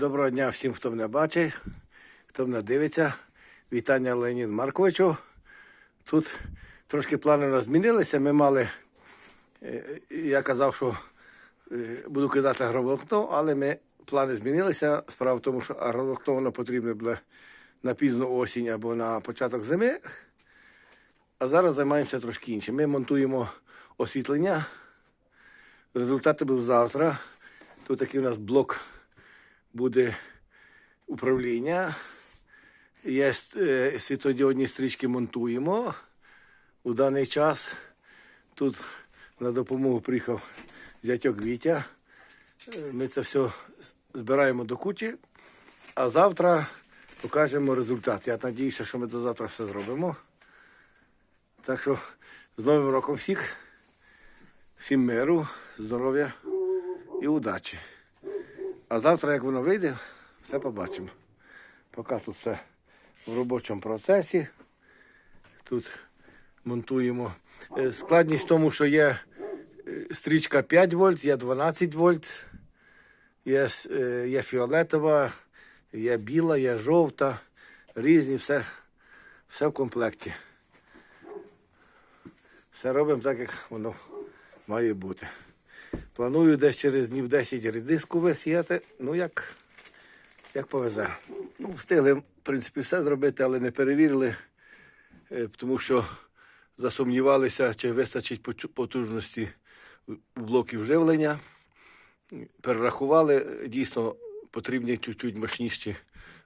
Доброго дня всім, хто мене бачить, хто мене дивиться. Вітання Леонід Марковичу. Тут трошки плани у нас змінилися. Ми мали, е, я казав, що е, буду кидати агроволокно, але ми плани змінилися. Справа в тому, що агроволокно воно потрібне було на пізну осінь або на початок зими. А зараз займаємося трошки іншим. Ми монтуємо освітлення. Результати будуть завтра. Тут такий у нас блок буде управління. Є е, світлодіодні стрічки монтуємо. У даний час тут на допомогу приїхав зятьок Вітя. Е, Ми це все збираємо до кучі, а завтра покажемо результат. Я сподіваюся, що ми до завтра все зробимо. Так що з Новим роком всіх, всім миру, здоров'я і удачі. А завтра, як воно вийде, все побачимо. Поки тут все в робочому процесі. Тут монтуємо. Е, Складність в тому, що є е, стрічка 5 вольт, є 12 вольт, є, е, є фіолетова, є біла, є жовта, різні, все, все в комплекті. Все робимо так, як воно має бути. Планую десь через днів 10 редиску висіяти. Ну, як, як повезе. Ну, встигли, в принципі, все зробити, але не перевірили, е, тому що засумнівалися, чи вистачить потужності блоків живлення. Перерахували, дійсно потрібні чуть-чуть мощніші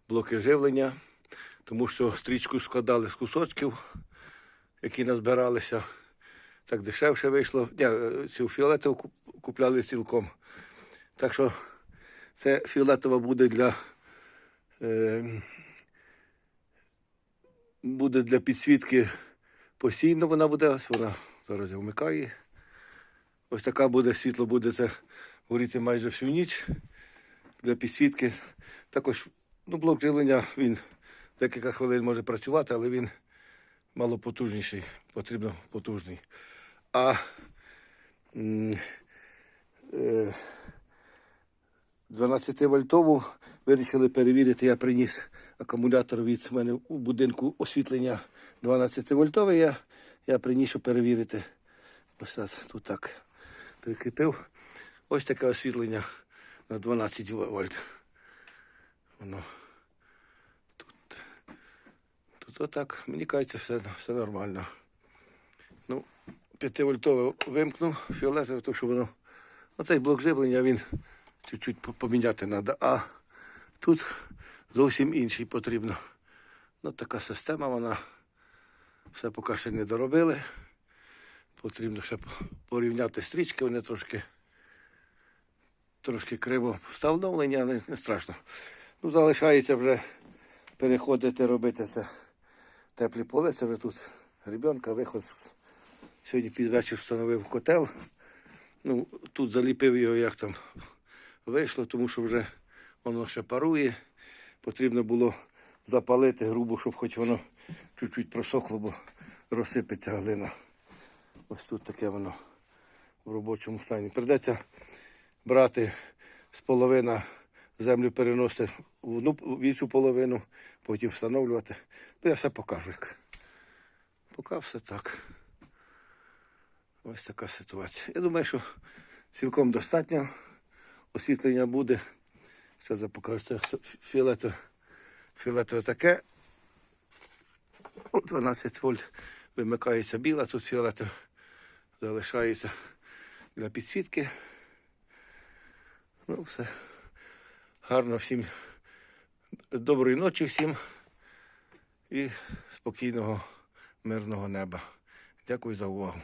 блоки живлення, тому що стрічку складали з кусочків, які назбиралися так дешевше вийшло. Ні, е, цю фіолетову куп- купляли цілком. Так що це фіолетова буде для. Е, буде для підсвітки постійно вона буде. Ось вона зараз я вмикаю. Ось така буде світло, буде це горіти майже всю ніч для підсвітки. Також ну, блок живлення він декілька хвилин може працювати, але він малопотужніший, потрібно потужний. А 12-вольтову вирішили перевірити. Я приніс акумулятор від мене у будинку освітлення 12-вольтове. Я, я приніс, перевірити. Ось зараз тут так прикріпив. Ось таке освітлення на 12 вольт. Воно тут. Тут отак, мені кажеться, все, все нормально. Ну, 5-вольтове вимкнув, фіолетове, тому що воно. Оцей блок живлення він чуть-чуть поміняти треба. А тут зовсім інший потрібно. Ну, така система, вона все поки ще не доробили. Потрібно ще порівняти стрічки, вони трошки, трошки криво встановлення, але не страшно. Ну, залишається вже переходити, робити це теплі поле. Це вже тут ребенка, виход. Сьогодні під вечір встановив котел. Ну, тут заліпив його, як там вийшло, тому що вже воно ще парує. Потрібно було запалити грубо, щоб хоч воно чуть-чуть просохло, бо розсипеться глина. Ось тут таке воно в робочому стані. Придеться брати з половина землю переносити в одну в іншу половину, потім встановлювати. Ну, я все покажу. Поки все так. Ось така ситуація. Я думаю, що цілком достатньо. Освітлення буде. Зараз я покажу. Це фіолетове, фіолетове таке. 12 вольт вимикається біла, тут фіолетове залишається для підсвітки. Ну, все. Гарно всім. Доброї ночі всім і спокійного, мирного неба. Дякую за увагу.